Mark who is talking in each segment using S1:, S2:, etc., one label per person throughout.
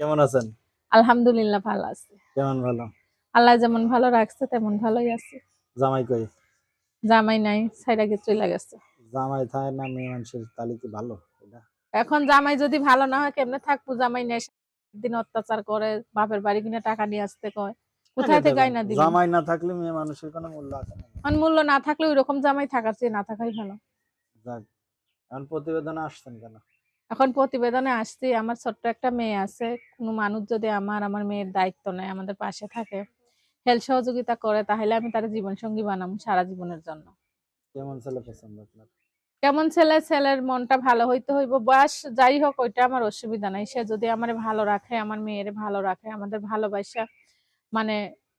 S1: কেমন আছেন?
S2: আলহামদুলিল্লাহ ভালো আছে।
S1: কেমন ভালো?
S2: আল্লাহ যেমন ভালো রাখছে তেমন ভালোই আছে।
S1: জামাই কই?
S2: জামাই নাই সাইডা গিয়ে চলে গেছে।
S1: জামাই থাকে না মেয়ে মানুষের তালি কি ভালো? এটা?
S2: এখন জামাই যদি ভালো না হয় কেমনে থাকব জামাই নেই? দিন অত্যাচার করে বাপের বাড়ি কিনে টাকা নিয়ে আসতে কয়। কোথায় থেকে আইনা দিবি?
S1: জামাই না থাকলে মেয়ে মানুষের কোনো মূল্য আছে না?
S2: এখন মূল্য না থাকলে ওই রকম জামাই থাকার চেয়ে না থাকাই ভালো।
S1: যাক এখন প্রতিবেদন আসছেন কেন?
S2: এখন প্রতিবেদনে আসছি আমার ছোট্ট একটা মেয়ে আছে। কোনো মানুষ যদি আমার আমার মেয়ের দায়িত্ব নেয় আমাদের পাশে থাকে হেল্প সহযোগিতা করে তাহলে আমি তার জীবন সঙ্গী বানাবো সারা জীবনের জন্য।
S1: কেমন ছেলে পছন্দ আপনার?
S2: কেমন ছেলে ছেলের মনটা ভালো হইতে হইব। বয়স যাই হোক ওইটা আমার অসুবিধা নাই। সে যদি আমার ভালো রাখে আমার মেয়ের ভালো রাখে আমাদের ভালোবাসা মানে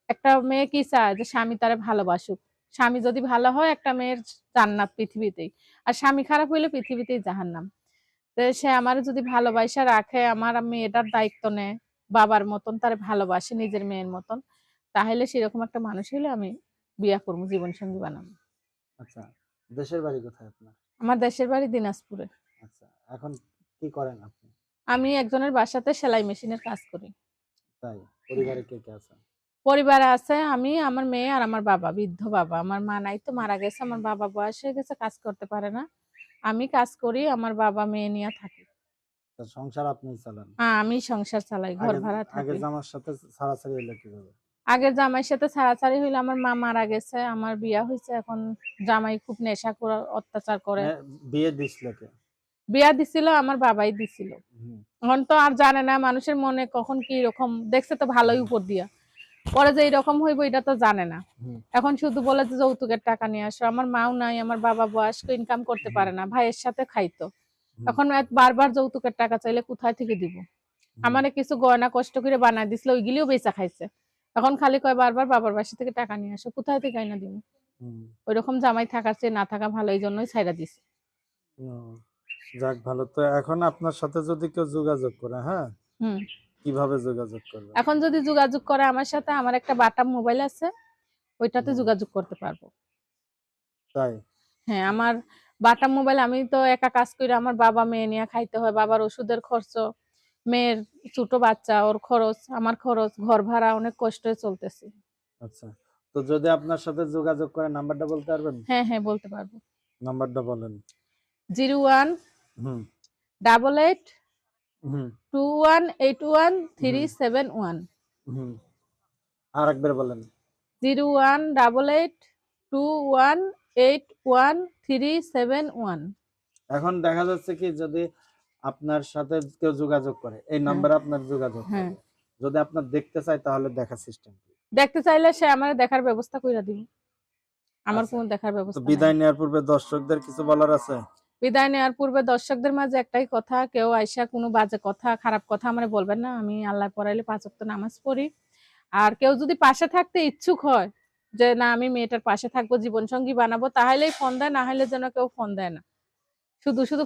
S2: একটা মেয়ে কি চায় যে স্বামী তারে ভালোবাসুক? স্বামী যদি ভালো হয় একটা মেয়ের জান্নাত পৃথিবীতেই। আর স্বামী খারাপ হইলে পৃথিবীতেই জাহান্নাম। সে আমার যদি ভালোবাসা রাখে আমার মেয়েটার দায়িত্ব নেয় বাবার মতন তারে ভালোবাসে নিজের মেয়ের মতন তাহলে সেরকম একটা মানুষ হলে আমি বিয়া করব জীবন সঙ্গী বানাবো।
S1: আচ্ছা দেশের বাড়ি কোথায় আপনার?
S2: আমার দেশের বাড়ি দিনাজপুরে।
S1: আচ্ছা এখন কি করেন আপনি?
S2: আমি একজনের বাসাতে সেলাই মেশিনের কাজ করি।
S1: তাই? পরিবারে কে কে আছে?
S2: পরিবারে আছে আমি আমার মেয়ে আর আমার বাবা বৃদ্ধ বাবা। আমার মা নাই তো মারা গেছে আমার বাবা বয়স হয়ে গেছে কাজ করতে পারে না। আমি কাজ করি আমার বাবা মেয়ে নিয়ে থাকি।
S1: সংসার আপনি চালান?
S2: হ্যাঁ আমি সংসার চালাই ঘর
S1: আগে-
S2: ভাড়া
S1: আগে জামার সাথে ছাড়াছাড়ি হইল কীভাবে?
S2: আগের জামাইয়ের সাথে ছাড়াছাড়ি হইলে আমার মা মারা গেছে আমার বিয়া হয়েছে এখন জামাই খুব নেশা করে অত্যাচার করে।
S1: বিয়ে দিছিল কে?
S2: বিয়া দিছিল আমার বাবাই দিছিল। এখন তো আর জানে না মানুষের মনে কখন কি রকম দেখছে তো ভালোই উপর দিয়া। পরে যে এরকম হইব এটা তো জানে না। এখন শুধু বলে যে যৌতুকের টাকা নিয়ে আসো। আমার মাও নাই আমার বাবা বয়স্ক ইনকাম করতে পারে না। ভাইয়ের সাথে খাইতো। এখন বারবার যৌতুকের টাকা চাইলে কোথায় থেকে দিব? আমারে কিছু গয়না কষ্ট করে বানাই দিছিল ওইগুলিও বেচা খাইছে। এখন খালি কয় বারবার বাবার বাসা থেকে টাকা নিয়ে আসো কোথায় থেকে আইনা দিব? ওইরকম জামাই থাকার চেয়ে না থাকা ভালো এই জন্যই ছাইরা দিছে
S1: যাক ভালো। তো এখন আপনার সাথে যদি কেউ যোগাযোগ করে হ্যাঁ?
S2: হুম।
S1: কীভাবে যোগাযোগ করবে?
S2: এখন যদি যোগাযোগ করে আমার সাথে আমার একটা বাটাম মোবাইল আছে ওইটাতে যোগাযোগ করতে পারব।
S1: তাই?
S2: হ্যাঁ আমার বাটাম মোবাইল আমি তো একা কাজ করি আমার বাবা মেয়ে নিয়ে খাইতে হয় বাবার ওষুধের খরচ মেয়ের ছোট বাচ্চা ওর খরচ আমার খরচ ঘর ভাড়া অনেক কষ্টে চলতেছে।
S1: আচ্ছা তো যদি আপনার সাথে যোগাযোগ করে নাম্বারটা বলতে পারবেন?
S2: হ্যাঁ হ্যাঁ বলতে পারব।
S1: নাম্বারটা বলেন।
S2: Zero one
S1: hmm.
S2: Double eight two one eight one three seven one
S1: আর একবার বলেন।
S2: Zero one double eight two one eight one three seven one
S1: এখন দেখা যাচ্ছে কি যদি আপনার সাথে কেউ যোগাযোগ করে এই নাম্বারে আপনার যোগাযোগ
S2: হ্যাঁ।
S1: যদি আপনার দেখতে চায় তাহলে দেখা সিস্টেম
S2: দেখতে চাইলে সে আমার দেখার ব্যবস্থা করে দিবে। আমার
S1: আচ্ছা।
S2: কোনো দেখার ব্যবস্থা
S1: বিদায় নেওয়ার পূর্বে দর্শকদের কিছু বলার আছে?
S2: বিদায় নেওয়ার পূর্বে দর্শকদের মাঝে একটাই কথা, কেউ আইসা কোনো বাজে কথা, খারাপ কথা আমার বলবেন না। আমি আল্লাহ পড়াইলে পাঁচ ওয়াক্ত নামাজ পড়ি। আর কেউ যদি পাশে থাকতে ইচ্ছুক হয় যে, না, আমি মেয়েটার পাশে থাকব, জীবনসঙ্গী বানাবো, তাহলেই ফোন দেয়, না হলে যেন কেউ ফোন দেয় না। শুধু শুধু